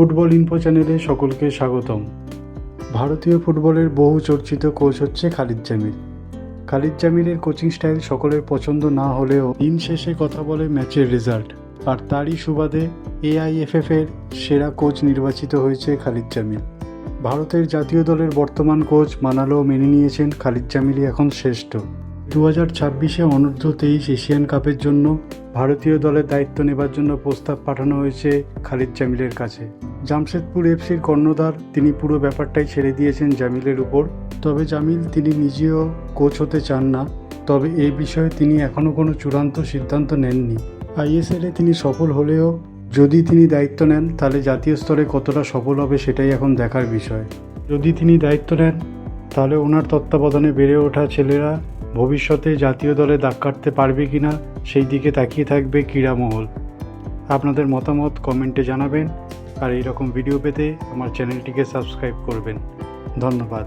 Football info চ্যানেলে সকলকে স্বাগতম। ভারতীয় ফুটবলের বহু চর্চিত কোচ হচ্ছে খালিদ জামিল। খালিদ জামিলের কোচিং স্টাইল সকলের পছন্দ না হলেও দিন শেষে কথা বলে ম্যাচের রেজাল্ট। আর তারই সুবাদে এআইএফএফ এর সেরা কোচ নির্বাচিত হয়েছে খালিদ জামিল। ভারতের জাতীয় দলের বর্তমান কোচ মানালো মেনে নিয়েছেন খালিদ জামিলই এখন শ্রেষ্ঠ। দু হাজার ছাব্বিশে অনূর্ধ্ব তেইশ এশিয়ান কাপের জন্য ভারতীয় দলের দায়িত্ব নেবার জন্য প্রস্তাব পাঠানো হয়েছে খালিদ জামিলের কাছে। জামশেদপুর এফসির কর্ণধার, তিনি পুরো ব্যাপারটাই ছেড়ে দিয়েছেন জামিলের উপর। তবে জামিল, তিনি নিজেও কোচ হতে চান না। তবে এই বিষয়ে তিনি এখনও কোনো চূড়ান্ত সিদ্ধান্ত নেননি। আইএসএলে তিনি সফল হলেও যদি তিনি দায়িত্ব নেন, তাহলে জাতীয় স্তরে কতটা সফল হবে সেটাই এখন দেখার বিষয়। যদি তিনি দায়িত্ব নেন, তাহলে ওনার তত্ত্বাবধানে বেড়ে ওঠা ছেলেরা ভবিষ্যতে জাতীয় দলে দাগ কাটতে পারবে কি না, সেই দিকে তাকিয়ে থাকবে ক্রীড়ামহল। আপনাদের মতামত কমেন্টে জানাবেন। আর এইরকম ভিডিও পেতে আমার চ্যানেলটিকে সাবস্ক্রাইব করবেন। ধন্যবাদ।